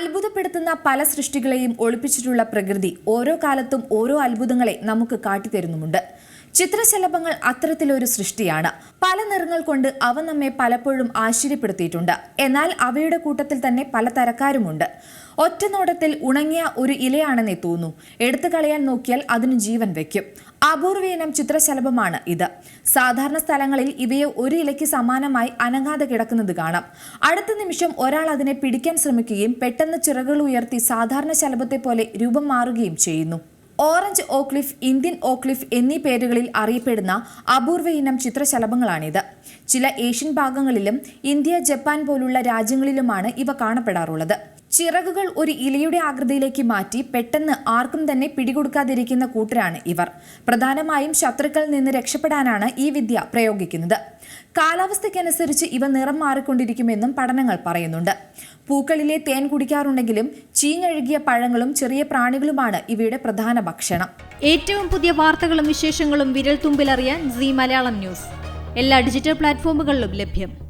അത്ഭുതപ്പെടുത്തുന്ന പല സൃഷ്ടികളെയും ഒളിപ്പിച്ചിട്ടുള്ള പ്രകൃതി ഓരോ കാലത്തും ഓരോ അത്ഭുതങ്ങളെ നമുക്ക് കാട്ടിത്തരുന്നുമുണ്ട്. ചിത്രശലഭങ്ങൾ അത്തരത്തിലൊരു സൃഷ്ടിയാണ്. പല നിറങ്ങൾ കൊണ്ട് അവ നമ്മെ പലപ്പോഴും ആശ്ചര്യപ്പെടുത്തിയിട്ടുണ്ട്. എന്നാൽ അവയുടെ കൂട്ടത്തിൽ തന്നെ പല തരക്കാരുമുണ്ട്. ഒറ്റ നോട്ടത്തിൽ ഉണങ്ങിയ ഒരു ഇലയാണെന്നേ തോന്നൂ. എടുത്തു കളയാൻ നോക്കിയാൽ അതിന് ജീവൻ വെക്കും അപൂർവീനം ചിത്രശലഭമാണ് ഇത്. സാധാരണ സ്ഥലങ്ങളിൽ ഇവയെ ഒരു ഇലയ്ക്ക് സമാനമായി അനങ്ങാതെ കിടക്കുന്നത് കാണാം. അടുത്ത നിമിഷം ഒരാൾ അതിനെ പിടിക്കാൻ ശ്രമിക്കുകയും പെട്ടെന്ന് ചിറകൾ ഉയർത്തി സാധാരണ ശലഭത്തെ പോലെ രൂപം മാറുകയും ചെയ്യുന്നു. ഓറഞ്ച് ഓക്ലിഫ് ഇന്ത്യൻ ഓക്ലിഫ് എന്നീ പേരുകളിൽ അറിയപ്പെടുന്ന അപൂർവ ഇനം ചിത്രശലഭങ്ങളാണിത്. ചില ഏഷ്യൻ ഭാഗങ്ങളിലും ഇന്ത്യ ജപ്പാൻ പോലുള്ള രാജ്യങ്ങളിലുമാണ് ഇവ കാണപ്പെടാറുള്ളത്. ചിറകുകൾ ഒരു ഇലയുടെ ആകൃതിയിലേക്ക് മാറ്റി പെട്ടെന്ന് ആർക്കും തന്നെ പിടികൊടുക്കാതിരിക്കുന്ന കൂട്ടരാണ് ഇവർ. പ്രധാനമായും ശത്രുക്കളിൽ നിന്ന് രക്ഷപ്പെടാനാണ് ഈ വിദ്യ പ്രയോഗിക്കുന്നത്. കാലാവസ്ഥയ്ക്കനുസരിച്ച് ഇവ നിറം മാറിക്കൊണ്ടിരിക്കുമെന്നും പഠനങ്ങൾ പറയുന്നുണ്ട്. പൂക്കളിലെ തേൻ കുടിക്കാറുണ്ടെങ്കിലും ചീഞ്ഞഴുകിയ പഴങ്ങളും ചെറിയ പ്രാണികളുമാണ് ഇവയുടെ പ്രധാന ഭക്ഷണം. ഏറ്റവും പുതിയ വാർത്തകളും വിശേഷങ്ങളും വിരൽ തുമ്പിലറിയാൻ സി മലയാളം ന്യൂസ്. എല്ലാ ഡിജിറ്റൽ പ്ലാറ്റ്ഫോമുകളിലും ലഭ്യം.